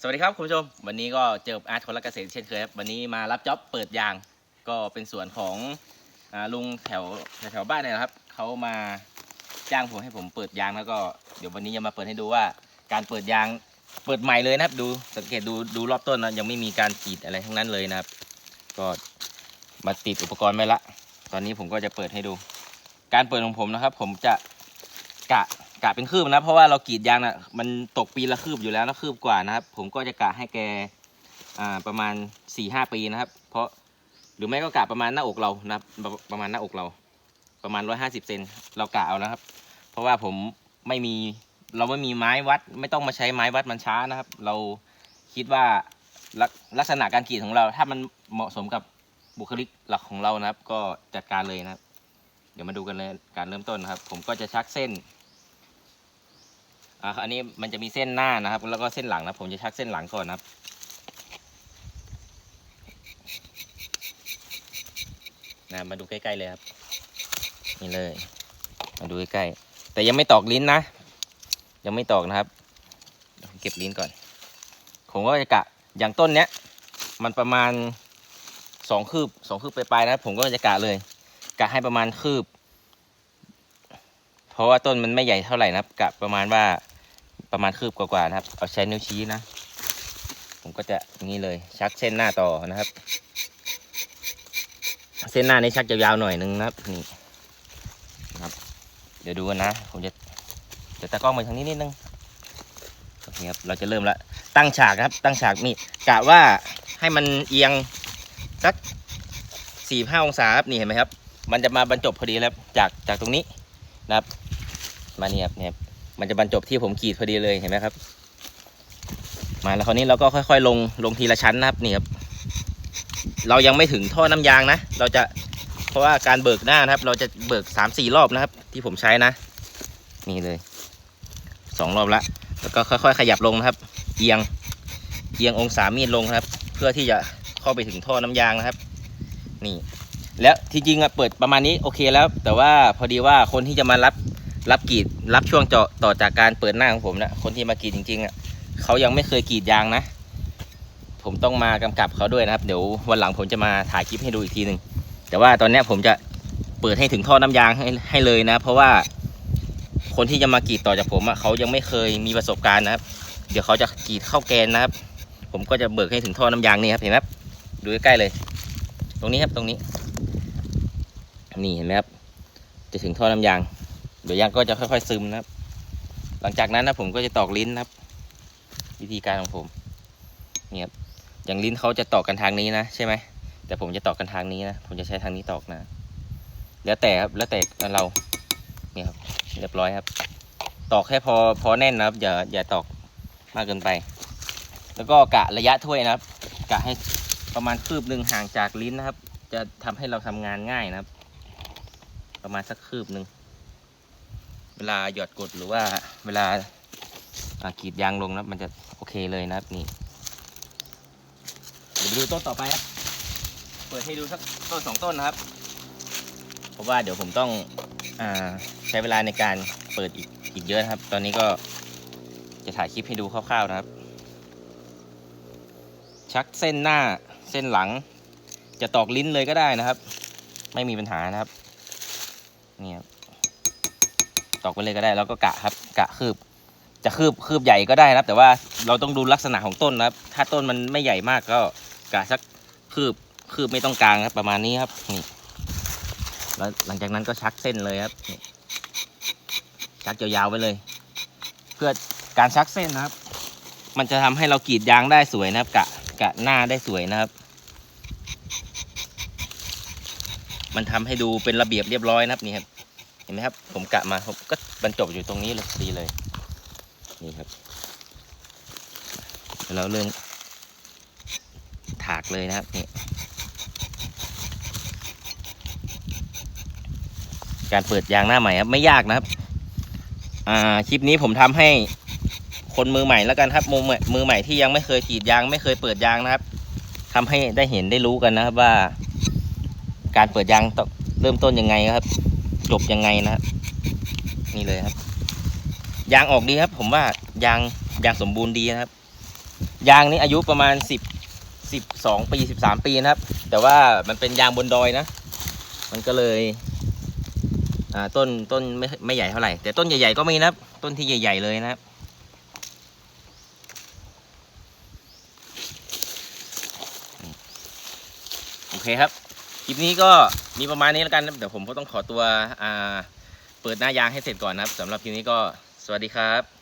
สวัสดีครับคุณผู้ชม วันนี้ก็เจออาร์ตคนละเกษตรเช่นเคยครับ วันนี้มารับจ็อบเปิดยาง ก็เป็นสวนของอาลุงแถวแถวบ้านเนี่ยนะครับ เขามาจ้างผมให้ผมเปิดยางแล้วก็เดี๋ยววันนี้จะมาเปิดให้ดูว่า การเปิดยางเปิดใหม่เลยนะครับ ดูสังเกตดูดูรอบต้นนะยังไม่มีการกรีดอะไรทั้งนั้นเลยนะครับ ก็มาติดอุปกรณ์ไว้ละ ตอนนี้ผมก็จะเปิดให้ดู การเปิดของผมนะครับ ผมจะกะ กะเป็นคืบนะ เพราะว่าเรากรีดยางนะมันตกปีละคืบอยู่แล้วนะคืบกว่านะครับ ผมก็จะกะให้แกอ่าประมาณ4ี่ห้าปีนะครับ เพราะหรือไม่ก็กะประมาณหน้าอกเรานะครับประมาณหน้าอกเรา ประมาณร้อยห้าสิบเซนเรากะเอานะครับ เพราะว่าผมไม่มีเราไม่มีไม้วัด ไม่ต้องมาใช้ไม้วัดมันช้านะครับ เราคิดว่าลลักษณะการกรีดของเรา ถ้ามันเหมาะสมกับบุคลิกหลักของเรานะครับ ก็จัดการเลยนะครับ เดี๋ยวมาดูกันเลยการเริ่มต้นนะครับ ผมก็จะชักเส้น อ่าอันนี้มันจะมีเส้นหน้านะครับ แล้วก็เส้นหลังนะผมจะชักเส้นหลังก่อนนะครับนะมาดูใกล้ๆเลยครับ นี่เลย มาดูใกล้ๆแต่ยังไม่ตอกลิ้นนะ ยังไม่ตอกนะครับ เก็บลิ้นก่อน ผมก็จะกะอย่างต้นเนี้ย มันประมาณสองคืบสองคืบไปลายๆนะครับผมก็จะกะเลยกะให้ประมาณคืบ เพราะว่าต้นมันไม่ใหญ่เท่าไหร่นะครับกะประมาณว่า ประมาณคืบกว่าๆนะครับ เอาใช้นิ้วชี้นะ ผมก็จะงนี้เลยชักเส้นหน้าต่อนะครับ เส้นหน้านี้ชักยาวๆหน่อยนึงนะครับนี่นะครับ เดี๋ยวดูกันนะ ผมจะเดี๋ยวตากล้องไปทางนี้นิดนึงโอเคครับเราจะเริ่มละตั้งฉากครับ ตั้งฉากนี่กะว่าให้มันเอียงสักสี่ห้าองศาครับนี่เห็นไหมครับ มันจะมาบรรจบพอดีแล้วจากจากตรงนี้นะครับ มาเนี่ยครับเนี่ยครับ มันจะบรรจบที่ผมกรีดพอดีเลยเห็นไหมครับ มาแล้วคราวนี้เราก็ค่อย ๆ ลงลงทีละชั้นนะครับนี่ครับ เรายังไม่ถึงท่อน้ำยางนะ เราจะเพราะว่าการเบิกหน้านะครับ เราจะเบิกสามสี่รอบนะครับ ที่ผมใช้นะ นี่เลยสองรอบละแล้วก็ค่อย ๆ ขยับลงนะครับ เอียงเอียงองศามีดลงนะครับ เพื่อที่จะเข้าไปถึงท่อน้ำยางนะครับ นี่ แล้วที่จริงอะเปิดประมาณนี้โอเคแล้ว แต่ว่าพอดีว่าคนที่จะมารับ รับกรีดรับช่วงเจาะต่อจากการเปิดหน้าของผมนะคนที่มากรีดจริงๆอะเขายังไม่เคยกรีดยางนะ ผมต้องมากำกับเขาด้วยนะครับ เดี๋ยววันหลังผมจะมาถ่ายคลิปให้ดูอีกทีหนึ่งแต่ว่าตอนนี้ผมจะเปิดให้ถึงท่อน้ำยางให้ให้เลยนะ เพราะว่าคนที่จะมากรีดต่อจากผมอะเขายังไม่เคยมีประสบการณ์นะครับ เดี๋ยวเขาจะกรีดเข้าแกนนะครับ ผมก็จะเบิกให้ถึงท่อน้ำยางนี่ครับเห็นไหมครับดูใกล้ๆเลย ตรงนี้ครับตรงนี้ นี่เห็นไหมครับจะถึงท่อน้ำยาง เดี๋ยวยางก็จะค่อยๆซึมนะครับ หลังจากนั้นนะผมก็จะตอกลิ้นนะครับ วิธีการของผมนี่ครับอย่างลิ้นเขาจะตอกกันทางนี้นะใช่ไหมแต่ผมจะตอกกันทางนี้นะผมจะใช้ทางนี้ตอกนะ แล้วแต่ครับแล้วแต่เรานี่ครับเรียบร้อยครับ ตอกแค่พอพอแน่นนะครับ อย่าอย่าตอกมากเกินไป แล้วก็กะระยะถ้วยนะครับ กะให้ประมาณคืบหนึ่งห่างจากลิ้นนะครับ จะทำให้เราทำงานง่ายนะครับ ประมาณสักคืบหนึ่ง เวลาหยอดกดหรือว่าเวลากรีดยางลงนะมันจะโอเคเลยนะครับนี่เดี๋ยวไปดูต้นต่อไปครับเปิดให้ดูสักต้นสองต้นนะครับ เพราะว่าเดี๋ยวผมต้องอใช้เวลาในการเปิดอีกอีกเยอะนะครับ ตอนนี้ก็จะถ่ายคลิปให้ดูคร่าวๆนะครับ ชักเส้นหน้าเส้นหลัง จะตอกลิ้นเลยก็ได้นะครับ ไม่มีปัญหานะครับนี่ครับ ตอกไปเลยก็ได้ แล้วก็กะครับกะคืบ จะคืบคืบใหญ่ก็ได้นะครับ แต่ว่าเราต้องดูลักษณะของต้นนะครับ ถ้าต้นมันไม่ใหญ่มากก็กะสักคืบคืบไม่ต้องกลางครับ ประมาณนี้ครับนี่แล้วหลังจากนั้นก็ชักเส้นเลยครับนี่ชักยาวๆไปเลย เพื่อการชักเส้นนะครับ มันจะทำให้เรากรีดยางได้สวยนะครับ กะกะหน้าได้สวยนะครับ มันทำให้ดูเป็นระเบียบเรียบร้อยนะครับนี่ครับ เห็นไหมครับ ผมกะมาผมก็บรรจบอยู่ตรงนี้เลยดีเลย นี่ครับแล้วเราเริ่มถากเลยนะครับนี่การเปิดยางหน้าใหม่ครับไม่ยากนะครับ อ่าคลิปนี้ผมทำให้คนมือใหม่แล้วกันครับมือใหม่มือใหม่ที่ยังไม่เคยกรีดยางไม่เคยเปิดยางนะครับทำให้ได้เห็นได้รู้กันนะครับว่า การเปิดยางต้องเริ่มต้นยังไงครับ จบยังไงนะครับ นี่เลยครับ ยางออกดีครับ ผมว่ายางยางสมบูรณ์ดีนะครับ ยางนี้อายุประมาณสิบสิบสองปีสิบสามปีนะครับ แต่ว่ามันเป็นยางบนดอยนะ มันก็เลยอ่าต้นต้นไม่ไม่ใหญ่เท่าไหร่ แต่ต้นใหญ่ๆก็มีนะครับ ต้นที่ใหญ่ ๆ เลยนะครับโอเคครับ คลิปนี้ก็มีประมาณนี้แล้วกันนะเดี๋ยวผมก็ต้องขอตัวเปิดหน้ายางให้เสร็จก่อนนะครับสำหรับคลิปนี้ก็สวัสดีครับ